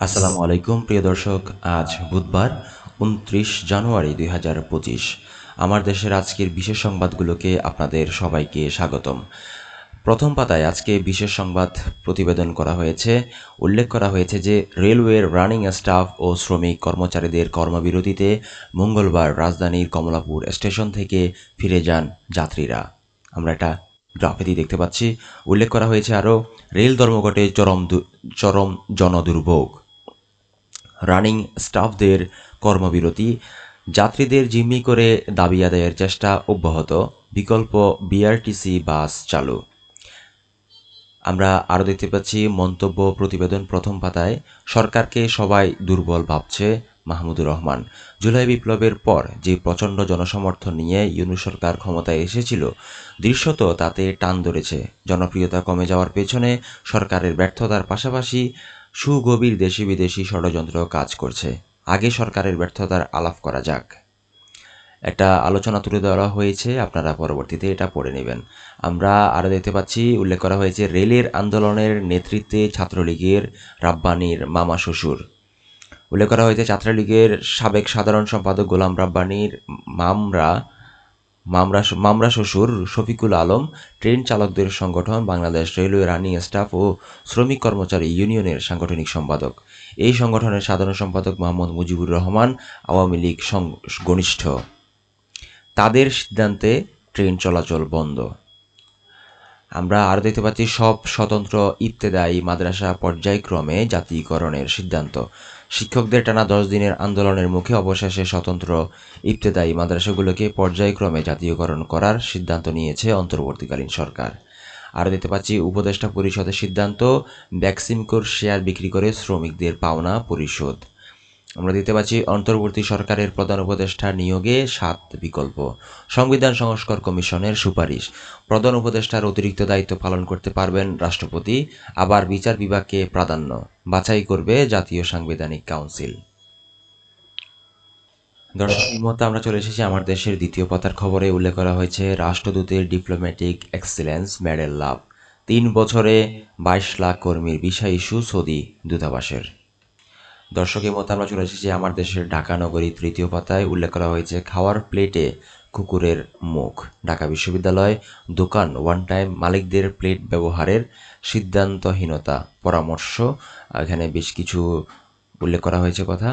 আসসালামু আলাইকুম প্রিয় দর্শক, আজ বুধবার, উনত্রিশ জানুয়ারি দুই হাজার পঁচিশ। আমার দেশের আজকের বিশেষ সংবাদগুলোকে আপনাদের সবাইকে স্বাগতম। প্রথম পাতায় আজকে বিশেষ সংবাদ প্রতিবেদন করা হয়েছে। উল্লেখ করা হয়েছে যে, রেলওয়ের রানিং স্টাফ ও শ্রমিক কর্মচারীদের কর্মবিরতিতে মঙ্গলবার রাজধানীর কমলাপুর স্টেশন থেকে ফিরে যান যাত্রীরা। আমরা এটা গ্রাফেতেই দেখতে পাচ্ছি। উল্লেখ করা হয়েছে আরও, রেল ধর্মঘটে চরম চরম জনদুর্ভোগ। রানিং স্টাফদের কর্মবিরতি, যাত্রীদের জিম্মি করে দাবি আদায়ের চেষ্টা অব্যাহত, বিকল্প বিআরটিসি বাস চালু। আমরা আরও দেখতে পাচ্ছি, মন্তব্য প্রতিবেদন প্রথম পাতায়, সরকারকে সবাই দুর্বল ভাবছে মাহমুদুর রহমান। জুলাই বিপ্লবের পর যে প্রচণ্ড জনসমর্থন নিয়ে ইউনু সরকার ক্ষমতায় এসেছিল, দৃশ্যত তাতে টান ধরেছে। জনপ্রিয়তা কমে যাওয়ার পেছনে সরকারের ব্যর্থতার পাশাপাশি সুগভীর দেশি বিদেশি ষড়যন্ত্র কাজ করছে। আগে সরকারের ব্যর্থতার আলাপ করা যাক। একটা আলোচনা তুলে ধরা হয়েছে, আপনারা পরবর্তীতে এটা পড়ে নেবেন। আমরা আরও দেখতে পাচ্ছি, উল্লেখ করা হয়েছে, রেলের আন্দোলনের নেতৃত্বে ছাত্রলীগের রাব্বানির মামা শ্বশুর। উল্লেখ করা হয়েছে, ছাত্রলীগের সাবেক সাধারণ সম্পাদক গোলাম রাব্বানির মামরা মামরা মামরা শ্বশুর শফিকুল আলম, ট্রেন চালকদের সংগঠন, বাংলাদেশ রেলওয়ে রানিং স্টাফ ও শ্রমিক কর্মচারী ইউনিয়নের সাংগঠনিক সম্পাদক। এই সংগঠনের সাধারণ সম্পাদক মোহাম্মদ মুজিবুর রহমান আওয়ামী লীগ ঘনিষ্ঠ তাদের সিদ্ধান্তে ট্রেন চলাচল বন্ধ। আমরা আরও দেখতে পাচ্ছি সব স্বতন্ত্র ইবতেদায়ী মাদ্রাসা পর্যায়ক্রমে জাতীয়করণের সিদ্ধান্ত। শিক্ষকদের টানা দশ দিনের আন্দোলনের মুখে অবশেষে স্বতন্ত্র ইবতেদায়ী মাদ্রাসাগুলোকে পর্যায়ক্রমে জাতীয়করণ করার সিদ্ধান্ত নিয়েছে অন্তর্বর্তীকালীন সরকার। আর দেখতে পাচ্ছি, উপদেষ্টা পরিষদের সিদ্ধান্ত ভ্যাকসিমকোর শেয়ার বিক্রি করে শ্রমিকদের পাওনা পরিশোধ। আমরা দেখতে পাচ্ছি, অন্তর্বর্তী সরকারের প্রধান উপদেষ্টা নিয়োগে সাত বিকল্প। সংবিধান সংস্কার কমিশনের সুপারিশ। প্রধান উপদেষ্টার অতিরিক্ত দায়িত্ব পালন করতে পারবেন রাষ্ট্রপতি, আবার বিচার বিভাগকে প্রাধান্য। বাছাই করবে জাতীয় সাংবিধানিক কাউন্সিল। দর্শক মুহূর্তে আমরা চলে এসেছি আমার দেশের দ্বিতীয় পাতার খবরে। উল্লেখ করা হয়েছে, রাষ্ট্রদূতের ডিপ্লোম্যাটিক এক্সিলেন্স মেডেল লাভ। তিন বছরে বাইশ লাখ কর্মীর ভিসা ইস্যু সৌদি দূতাবাসের। দর্শকের মতো আমরা চলে এসেছি আমার দেশের ঢাকা নগরী তৃতীয় পাতায়। উল্লেখ করা হয়েছে, খাওয়ার প্লেটে কুকুরের মুখ। ঢাকা বিশ্ববিদ্যালয় দোকান ওয়ান টাইম মালিকদের প্লেট ব্যবহারের সিদ্ধান্তহীনতা পরামর্শ। এখানে বেশ কিছু উল্লেখ করা হয়েছে কথা।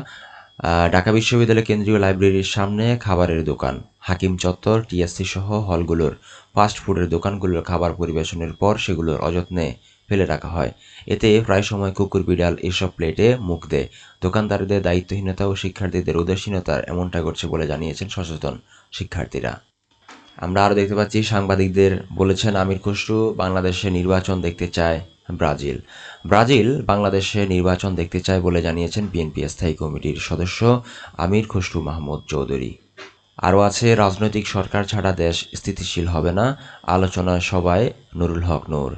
ঢাকা বিশ্ববিদ্যালয় কেন্দ্রীয় লাইব্রেরির সামনে খাবারের দোকান। হাকিম চত্বর, টিএসসি সহ হলগুলোর ফাস্ট ফুডের দোকানগুলোর খাবার পরিবেশনের পর সেগুলোর অযত্নে ফেলে রাখা হয়। এতে প্রায় সময় কুকুর, বিড়াল এসব প্লেটে মুখ দেয়। দোকানদারদের দায়িত্বহীনতা ও শিক্ষার্থীদের উদাসীনতার এমনটা ঘটছে বলে জানিয়েছেন সচেতন শিক্ষার্থীরা। আমরা আরও দেখতে পাচ্ছি, সাংবাদিকদের বলেছেন আমির খুসরু, বাংলাদেশে নির্বাচন দেখতে চায় ব্রাজিল। ব্রাজিল বাংলাদেশে নির্বাচন দেখতে চায় বলে জানিয়েছেন বিএনপি স্থায়ী কমিটির সদস্য আমির খুসরু মাহমুদ চৌধুরী। আরও আছে, রাজনৈতিক সরকার ছাড়া দেশ স্থিতিশীল হবে না, আলোচনা সভায় নুরুল হক নূর।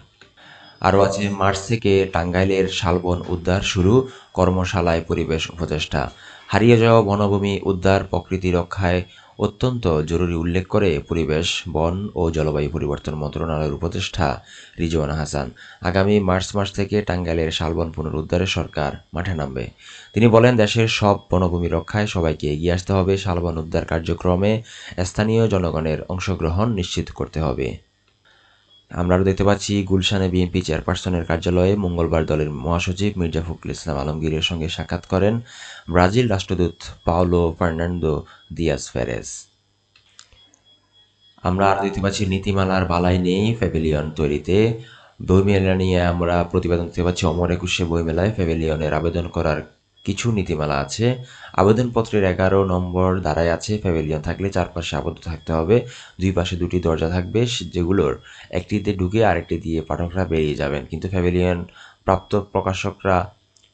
আরও আছে মার্চ থেকে টাঙ্গাইলের শালবন উদ্ধার শুরু, কর্মশালায় পরিবেশ উপদেষ্টা। হারিয়ে যাওয়া বনভূমি উদ্ধার প্রকৃতি রক্ষায় অত্যন্ত জরুরি উল্লেখ করে পরিবেশ, বন ও জলবায়ু পরিবর্তন মন্ত্রণালয়ের উপদেষ্টা রিজওয়ানা হাসান আগামী মার্চ মাস থেকে টাঙ্গাইলের শালবন পুনরুদ্ধারে সরকার মাঠে নামবে। তিনি বলেন, দেশের সব বনভূমি রক্ষায় সবাইকে এগিয়ে আসতে হবে, শালবন উদ্ধার কার্যক্রমে স্থানীয় জনগণের অংশগ্রহণ নিশ্চিত করতে হবে। আমরা দেখতে পাচ্ছি গুলশানে বিএনপি চেয়ারপারসনের কার্যালয়ে মঙ্গলবার দলের মহাসচিব মির্জা ফখরুল ইসলাম আলমগীরের সঙ্গে সাক্ষাৎ করেন ব্রাজিল রাষ্ট্রদূত পাওলো ফার্নান্দো দিয়াস ফেরেস। আমরা আরও দেখতে পাচ্ছি নীতিমালার বালাই নেই প্যাভিলিয়ন তৈরিতে। বইমেলা নিয়ে আমরা প্রতিবেদন দেখতে পাচ্ছি, অমর একুশে বইমেলায় প্যাভিলিয়নের আবেদন করার কিছু নীতিমালা আছে। আবেদনপত্রের এগারো নম্বর দ্বারাই আছে, প্যাভিলিয়ন থাকলে চারপাশে আবদ্ধ থাকতে হবে। দুই পাশে দুটি দরজা থাকবে যেগুলোর একটিতে ঢুকে আরেকটি দিয়ে পাঠকরা বেরিয়ে যাবেন। কিন্তু প্যাভিলিয়ন প্রাপ্ত প্রকাশকরা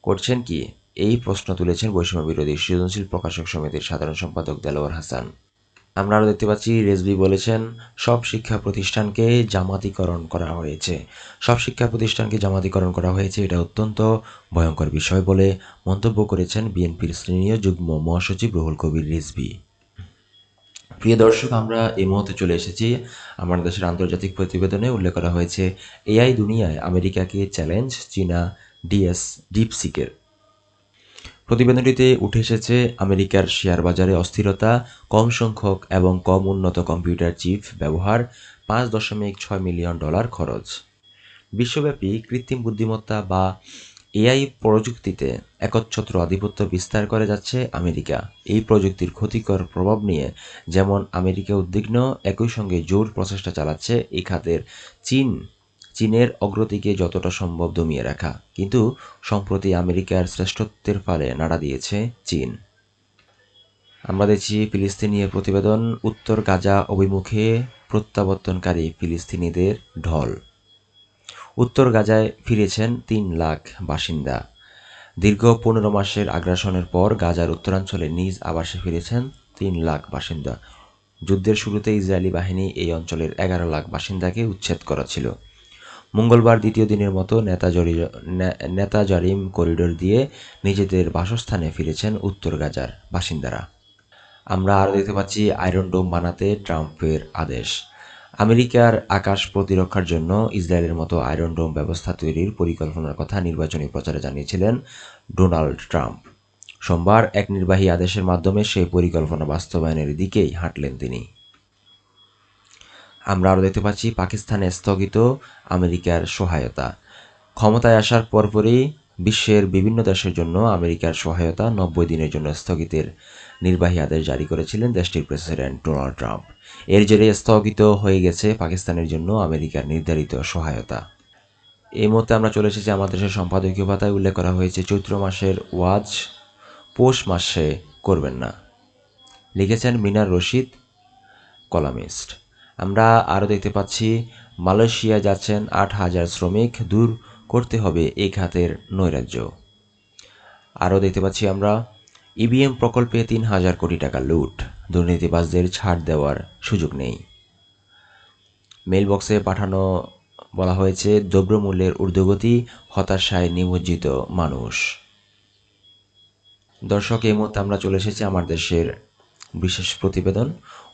করছেন কি? এই প্রশ্ন তুলেছেন বৈষম্য বিরোধী সৃজনশীল প্রকাশক সমিতির সাধারণ সম্পাদক দেলোয়ার হাসান। আমরা আরও দেখতে পাচ্ছি রেজবি বলেছেন, সব শিক্ষা প্রতিষ্ঠানকে জামাতিকরণ করা হয়েছে। সব শিক্ষা প্রতিষ্ঠানকে জামাতিকরণ করা হয়েছে, এটা অত্যন্ত ভয়ঙ্কর বিষয় বলে মন্তব্য করেছেন বিএনপির স্থানীয় যুগ্ম মহাসচিব রুহুল কবির রিজভি। প্রিয় দর্শক, আমরা এই মুহূর্তে চলে এসেছি। আমার দেশের আন্তর্জাতিক প্রতিবেদনে উল্লেখ করা হয়েছে, এআই দুনিয়ায় আমেরিকাকে চ্যালেঞ্জ চীনা ডিএস ডিপসিকের প্রতিবেদনটিতে উঠে এসেছে, আমেরিকার শেয়ার বাজারে অস্থিরতা, কম সংখ্যক এবং কম উন্নত কম্পিউটার চিপ ব্যবহার, পাঁচ দশমিক ছয় মিলিয়ন ডলার খরচ। বিশ্বব্যাপী কৃত্রিম বুদ্ধিমত্তা বা এআই প্রযুক্তিতে একচ্ছত্র আধিপত্য বিস্তার করে যাচ্ছে আমেরিকা। এই প্রযুক্তির ক্ষতিকর প্রভাব নিয়ে যেমন আমেরিকা উদ্বিগ্ন, একই সঙ্গে জোর প্রচেষ্টা চালাচ্ছে এই খাতের চীন। চীনের অগ্রতিকে যতটা সম্ভব দমিয়ে রাখা, কিন্তু সম্প্রতি আমেরিকার শ্রেষ্ঠত্বের ফলে নাড়া দিয়েছে চীন। আমরা দেখছি ফিলিস্তিনীয় প্রতিবেদন, উত্তর গাজা অভিমুখে প্রত্যাবর্তনকারী ফিলিস্তিনিদের ঢল। উত্তর গাজায় ফিরেছেন তিন লাখ বাসিন্দা। দীর্ঘ পনেরো মাসের আগ্রাসনের পর গাজার উত্তরাঞ্চলে নিজ আবাসে ফিরেছেন তিন লাখ বাসিন্দা। যুদ্ধের শুরুতে ইসরায়েলি বাহিনী এই অঞ্চলের এগারো লাখ বাসিন্দাকে উচ্ছেদ করা ছিল। মঙ্গলবার দ্বিতীয় দিনের মতো নেতাজরি নেতাজারিম করিডোর দিয়ে নিজেদের বাসস্থানে ফিরেছেন উত্তর গাজার বাসিন্দারা। আমরা আরও দেখতে পাচ্ছি আয়রন ডোম বানাতে ট্রাম্পের আদেশ। আমেরিকার আকাশ প্রতিরক্ষার জন্য ইসরায়েলের মতো আয়রন ডোম ব্যবস্থা তৈরির পরিকল্পনার কথা নির্বাচনী প্রচারে জানিয়েছিলেন ডোনাল্ড ট্রাম্প। সোমবার এক নির্বাহী আদেশের মাধ্যমে সেই পরিকল্পনা বাস্তবায়নের দিকেই হাঁটলেন তিনি। আমরা আরও দেখতে পাচ্ছি পাকিস্তানে স্থগিত আমেরিকার সহায়তা। ক্ষমতায় আসার পরপরই বিশ্বের বিভিন্ন দেশের জন্য আমেরিকার সহায়তা নব্বই দিনের জন্য স্থগিতের নির্বাহী আদেশ জারি করেছিলেন দেশটির প্রেসিডেন্ট ডোনাল্ড ট্রাম্প। এর জেরে স্থগিত হয়ে গেছে পাকিস্তানের জন্য আমেরিকার নির্ধারিত সহায়তা। এই মুহূর্তে আমরা চলে এসেছি আমাদের দেশের সম্পাদকীয় পাতায় উল্লেখ করা হয়েছে, চৈত্র মাসের ওয়াজ পৌষ মাসে করবেন না। লিখেছেন মিনার রশিদ, কলামিস্ট। আমরা আরও দেখতে পাচ্ছি মালয়েশিয়া যাচ্ছেন আট হাজার শ্রমিক, দূর করতে হবে এই খাতের নৈরাজ্য। আরও দেখতে পাচ্ছি আমরা ইভিএম প্রকল্পে তিন হাজার কোটি টাকা লুট, দুর্নীতিবাজদের ছাড় দেওয়ার সুযোগ নেই। মেলবক্সে পাঠানো বলা হয়েছে, দ্রব্যমূল্যের ঊর্ধ্বগতি, হতাশায় নিমজ্জিত মানুষ। দর্শক, এই মুহূর্তে আমরা চলে এসেছি আমার দেশের বিশেষ প্রতিবেদন।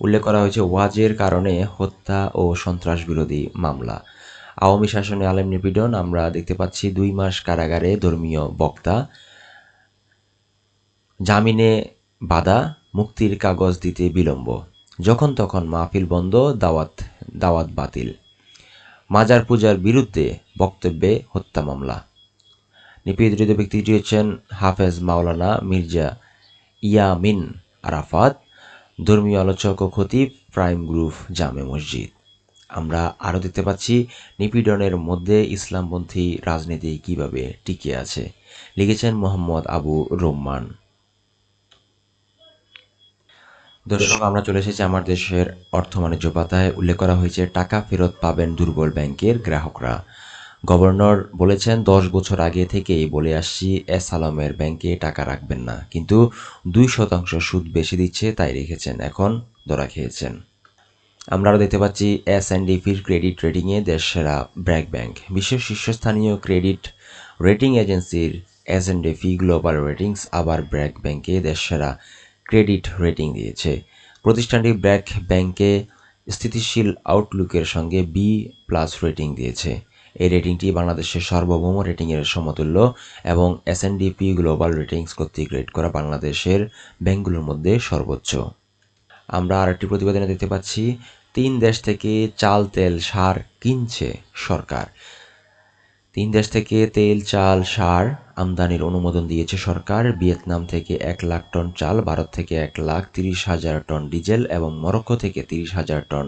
উল্লেখ করা হয়েছে ওয়াজের কারণে হত্যা ও সন্ত্রাস বিরোধী মামলা। আওয়ামী শাসনে আলেম নিপীড়ন, আমরা দেখতে পাচ্ছি দুই মাস কারাগারে ধর্মীয় বক্তা। জামিনে বাধা, মুক্তির কাগজ দিতে বিলম্ব। যখন তখন মাহফিল বন্ধ, দাওয়াত দাওয়াত বাতিল। মাজার পূজার বিরুদ্ধে বক্তব্যে হত্যা মামলা। নিপীড়িত ব্যক্তিটি হচ্ছেন হাফেজ মাওলানা মির্জা ইয়ামিন আরাফাত। ধর্মীয় আলোচক ও খতিব প্রাইম গ্রুপ জামে মসজিদ। আমরা আরও দেখতে পাচ্ছি নিপীড়নের মধ্যে ইসলামপন্থী রাজনীতি কীভাবে টিকে আছে। লিখেছেন মোহাম্মদ আবু রহমান দর্শক, আমরা চলে এসেছি আমার দেশের অর্থ বাণিজ্য পাতায়। উল্লেখ করা হয়েছে, টাকা ফেরত পাবেন দুর্বল ব্যাংকের গ্রাহকরা। গভর্নর বলেছেন, দশ বছর আগে থেকেই বলে আসছি, এস আলমের ব্যাংকে টাকা রাখবেন না। কিন্তু দুই শতাংশ সুদ বেশি দিচ্ছে, তাই রেখেছেন। এখন ধরা খেয়েছেন। আমরা আরও দেখতে পাচ্ছি, এস অ্যান্ড ডিফির ক্রেডিট রেটিংয়ে দেশ সেরা ব্র্যাক ব্যাংক। বিশ্বের শীর্ষস্থানীয় ক্রেডিট রেটিং এজেন্সির S and P global ratings আবার ব্র্যাক ব্যাংকে দেশ সেরা ক্রেডিট রেটিং দিয়েছে। প্রতিষ্ঠানটি ব্র্যাক ব্যাংকে স্থিতিশীল আউটলুকের সঙ্গে বি প্লাস রেটিং দিয়েছে। এই রেটিংটি বাংলাদেশের সার্বভৌম রেটিংয়ের সমতুল্য এবং S and P global ratings কর্তৃক রেট করা বাংলাদেশের ব্যাংকগুলোর মধ্যে সর্বোচ্চ। আমরা আরেকটি প্রতিবেদনে দেখতে পাচ্ছি, তিন দেশ থেকে চাল, তেল, সার কিনছে সরকার। তিন দেশ থেকে তেল, চাল, সার আমদানির অনুমোদন দিয়েছে সরকার। ভিয়েতনাম থেকে এক লাখ টন চাল, ভারত থেকে এক লাখ তিরিশ হাজার টন ডিজেল এবং মরক্কো থেকে তিরিশ হাজার টন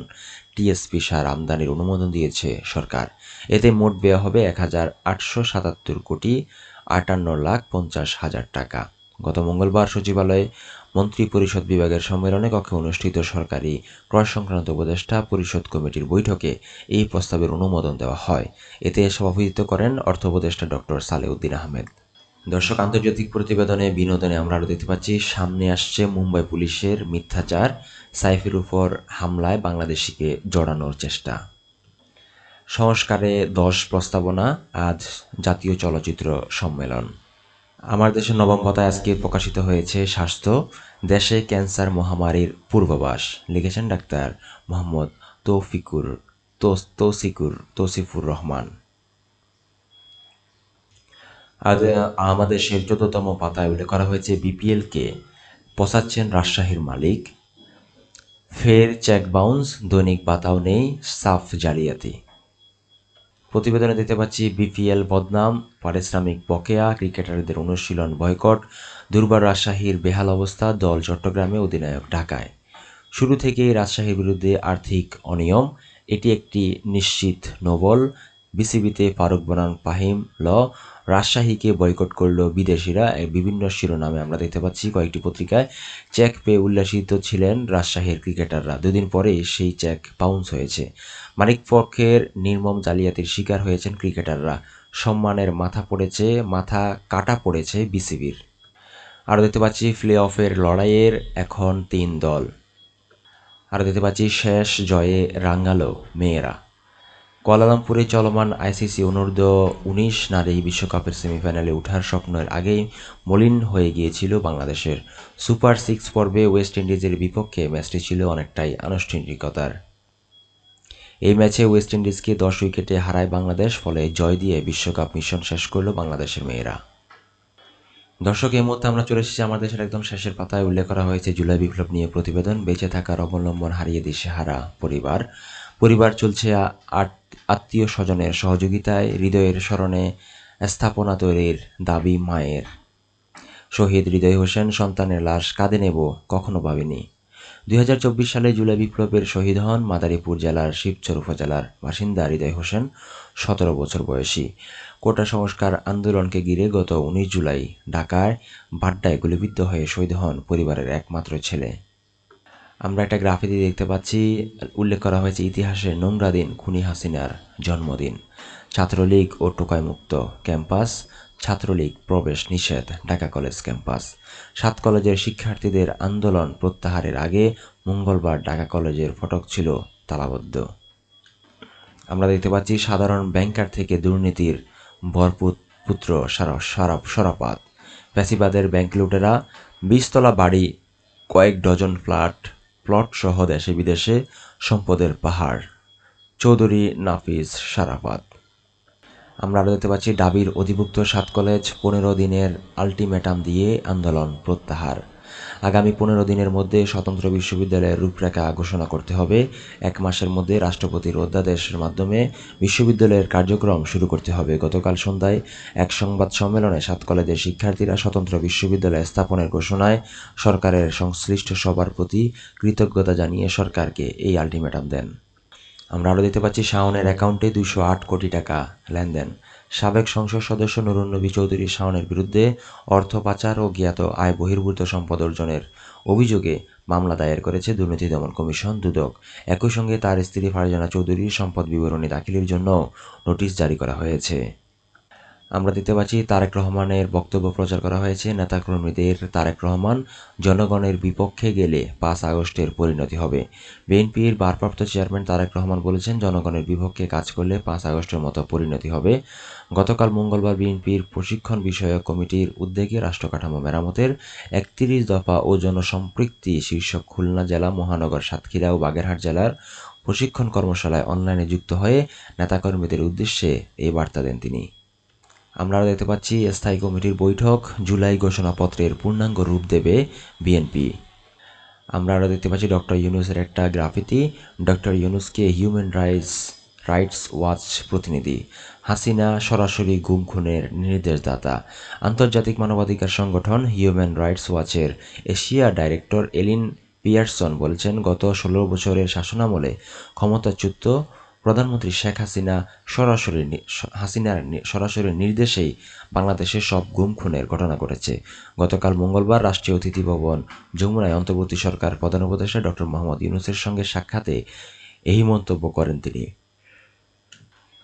টিএসপি সার আমদানির অনুমোদন দিয়েছে সরকার। এতে মোট ব্যয় হবে এক হাজার আটশো সাতাত্তর কোটি আটান্ন লাখ পঞ্চাশ হাজার টাকা। গত মঙ্গলবার সচিবালয়ে মন্ত্রী পরিষদ বিভাগের সম্মেলনে কক্ষে অনুষ্ঠিত সরকারি ক্রয় সংক্রান্ত উপদেষ্টা পরিষদ কমিটির বৈঠকে এই প্রস্তাবের অনুমোদন দেওয়া হয়। এতে সভাপতিত্ব করেন অর্থ উপদেষ্টা ডক্টর সালেউদ্দিন আহমেদ। দর্শক, আন্তর্জাতিক প্রতিবেদনে বিনোদনে আমরা আরও দেখতে পাচ্ছি, সামনে আসছে মুম্বাই পুলিশের মিথ্যাচার, সাইফের উপর হামলায় বাংলাদেশিকে জড়ানোর চেষ্টা। সংস্কারে দশ প্রস্তাবনা, আজ জাতীয় চলচ্চিত্র সম্মেলন। আমার দেশের নবম পাতায় আজকে প্রকাশিত হয়েছে স্বাস্থ্য, দেশে ক্যান্সার মহামারীর পূর্বাভাস, লিখেছেন ডাক্তার মোহাম্মদ তৌফিকুর তৌসিকুর, তৌসিফুর রহমান। আজ আমাদের দেশের চোদ্দতম পাতায় উল্লেখ করা হয়েছে বিপিএলকে পচাচ্ছেন রাজশাহীর মালিক। ফের চেক বাউন্স দৈনিক পাতাও নেই, সাফ জালিয়াতি। প্রতিবেদনে দিতে পাচ্ছি বিপিএল বদনাম, পারিশ্রমিক বকেয়া, ক্রিকেটারদের অনুশীলন বয়কট, দুর্বার রাজশাহীর বেহাল অবস্থা, দল চট্টগ্রামে অধিনায়ক ঢাকায়। শুরু থেকেই রাজশাহীর বিরুদ্ধে আর্থিক অনিয়ম, এটি একটি নিশ্চিত নোবল। বিসিবিতে ফারুক বনাম ফাহিম ল রাজশাহীকে বয়কট করল বিদেশিরা। বিভিন্ন শিরোনামে আমরা দেখতে পাচ্ছি কয়েকটি পত্রিকায়, চেক পেয়ে উল্লাসিত ছিলেন রাজশাহীর ক্রিকেটাররা। দুদিন পরেই সেই চেক বাউন্স হয়েছে। মানিক পক্ষের নির্মম জালিয়াতির শিকার হয়েছেন ক্রিকেটাররা। সম্মানের মাথা পড়েছে, মাথা কাটা পড়েছে বিসিবির। আরও দেখতে পাচ্ছি প্লে অফের লড়াইয়ের এখন তিন দল। আরও দেখতে পাচ্ছি, শেষ জয়ে রাঙ্গালো মেয়েরা। কুয়ালালামপুরে চলমান আইসিসি অনূর্ধ্ব উনিশ নারী বিশ্বকাপের সেমিফাইনালে ওঠার স্বপ্নের আগেই মলিন হয়ে গিয়েছিল বাংলাদেশের সুপার সিক্স পর্বে ওয়েস্ট ইন্ডিজের বিপক্ষে ম্যাচটি ছিল অনেকটাই আনুষ্ঠানিকতার। এই ম্যাচে ওয়েস্ট ইন্ডিজকে দশ উইকেটে হারায় বাংলাদেশ, ফলে জয় দিয়ে বিশ্বকাপ মিশন শেষ করল বাংলাদেশের মেয়েরা। দর্শক, এই মুহূর্তে আমরা চলে এসেছি আমাদের দেশের একদম শেষের পাতায়। উল্লেখ করা হয়েছে, জুলাই বিপ্লব নিয়ে প্রতিবেদন। বেঁচে থাকার অবলম্বন হারিয়ে দিশে হারা পরিবার। পরিবার চলছে আত্মীয় স্বজনের সহযোগিতায় হৃদয়ের স্মরণে স্থাপনা তৈরির দাবি মায়ের। শহীদ হৃদয় হোসেন সন্তানের লাশ কাঁদে নেব, কখনো ভাবিনি। দুই হাজার চব্বিশ সালে জুলাই বিপ্লবের শহীদ হন মাদারীপুর জেলার শিবচর উপজেলার বাসিন্দা হৃদয় হোসেন, সতেরো বছর বয়সী। কোটা সংস্কার আন্দোলনকে ঘিরে গত উনিশ জুলাই ঢাকায় বাড্ডায় গুলিবিদ্ধ হয়ে শহীদ হন পরিবারের একমাত্র ছেলে। আমরা একটা গ্রাফিতি দেখতে পাচ্ছি। উল্লেখ করা হয়েছে ইতিহাসের নোংরা দিন, খুনি হাসিনার জন্মদিন। ছাত্রলীগ ও টোকাইমুক্ত ক্যাম্পাস, ছাত্রলীগ প্রবেশ নিষেধ, ঢাকা কলেজ ক্যাম্পাস। সাত কলেজের শিক্ষার্থীদের আন্দোলন প্রত্যাহারের আগে মঙ্গলবার ঢাকা কলেজের ফটক ছিল তালাবদ্ধ। আমরা দেখতে পাচ্ছি সাধারণ ব্যাংকার থেকে দুর্নীতির ভরপুত পুত্র সারা সরাপাত। প্যাসিবাদের ব্যাংক লুটেরা, বিশতলা বাড়ি, কয়েক ডজন ফ্ল্যাট প্লট সহ দেশে বিদেশে সম্পদের পাহাড়। চৌধুরী নাফিস সারাফাত আমরা আরও দেখতে পাচ্ছি, ডাবির অধিভুক্ত সাত কলেজ পনেরো দিনের আলটিমেটাম দিয়ে আন্দোলন প্রত্যাহার। আগামী পনেরো দিনের মধ্যে স্বতন্ত্র বিশ্ববিদ্যালয়ের রূপরেখা ঘোষণা করতে হবে। এক মাসের মধ্যে রাষ্ট্রপতির অধ্যাদেশের মাধ্যমে বিশ্ববিদ্যালয়ের কার্যক্রম শুরু করতে হবে। গতকাল সন্ধ্যায় এক সংবাদ সম্মেলনে সাত কলেজের শিক্ষার্থীরা স্বতন্ত্র বিশ্ববিদ্যালয় স্থাপনের ঘোষণায় সরকারের সংশ্লিষ্ট সবার প্রতি কৃতজ্ঞতা জানিয়ে সরকারকে এই আলটিমেটাম দেন। আমরা আরও দেখতে পাচ্ছি শাওনের অ্যাকাউন্টে দুশো আট কোটি টাকা লেনদেন। সাবেক সংসদ সদস্য নুরুন্নবী চৌধুরী শাওনের বিরুদ্ধে অর্থ পাচার ও জ্ঞাত আয় বহির্ভূত সম্পদ অর্জনের অভিযোগে মামলা দায়ের করেছে দুর্নীতি দমন কমিশন দুদক। একই সঙ্গে তার স্ত্রী ফারজানা চৌধুরীর সম্পদ বিবরণী দাখিলের জন্য নোটিশ জারি করা হয়েছে। আমরা দেখতে পাচ্ছি তারেক রহমানের বক্তব্য প্রচার করা হয়েছে। নেতাকর্মীদের তারেক রহমান জনগণের বিপক্ষে গেলে পাঁচ আগস্টের পরিণতি হবে। বিএনপির ভারপ্রাপ্ত চেয়ারম্যান তারেক রহমান বলেছেন, জনগণের বিপক্ষে কাজ করলে পাঁচ আগস্টের মতো পরিণতি হবে। গতকাল মঙ্গলবার বিএনপির প্রশিক্ষণ বিষয়ক কমিটির উদ্যোগে রাষ্ট্রকাঠামো মেরামতের একত্রিশ দফা ও জনসম্পৃক্তি শীর্ষক খুলনা জেলা, মহানগর সাতক্ষীরা ও বাগেরহাট জেলার প্রশিক্ষণ কর্মশালায় অনলাইনে যুক্ত হয়ে নেতাকর্মীদের উদ্দেশ্যে এই বার্তা দেন তিনি। আমরা আরও দেখতে পাচ্ছি স্থায়ী কমিটির বৈঠক, জুলাই ঘোষণাপত্রের পূর্ণাঙ্গ রূপ দেবে বিএনপি। আমরা আরও দেখতে পাচ্ছি ডক্টর ইউনুসের একটা গ্রাফিতি, ডক্টর ইউনুসকে হিউম্যান রাইটস রাইটস ওয়াচ প্রতিনিধি। হাসিনা সরাসরি গুম খুনের নির্দেশদাতা। আন্তর্জাতিক মানবাধিকার সংগঠন হিউম্যান রাইটস ওয়াচের এশিয়া ডাইরেক্টর এলিন পিয়ারসন বলছেন, গত ষোলো বছরের শাসনামলে ক্ষমতাচ্যুত প্রধানমন্ত্রী শেখ হাসিনা সরাসরি হাসিনার সরাসরি নির্দেশেই বাংলাদেশে সব গুম খুনের ঘটনা ঘটেছে। গতকাল মঙ্গলবার রাষ্ট্রীয় অতিথি ভবন যমুনায় অন্তর্বর্তী সরকার প্রধান উপদেষ্টা ডক্টর মোহাম্মদ ইউনুসের সঙ্গে সাক্ষাতে এই মন্তব্য করেন তিনি।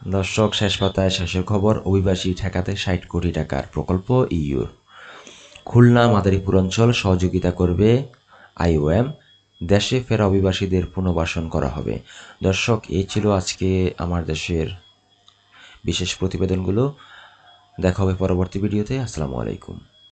দর্শক, শেষ পাতায় শেষের খবর, অভিবাসী ঠেকাতে ষাট কোটি টাকার প্রকল্প ইউর খুলনা, মাদারীপুর অঞ্চল সহযোগিতা করবে আইওএম। দেশে ফেরা অভিবাসীদের পুনর্বাসন করা হবে। দর্শক এই ছিল আজকে আমার দেশের বিশেষ প্রতিবেদনগুলো। দেখা হবে পরবর্তী ভিডিওতে। আসসালামু আলাইকুম।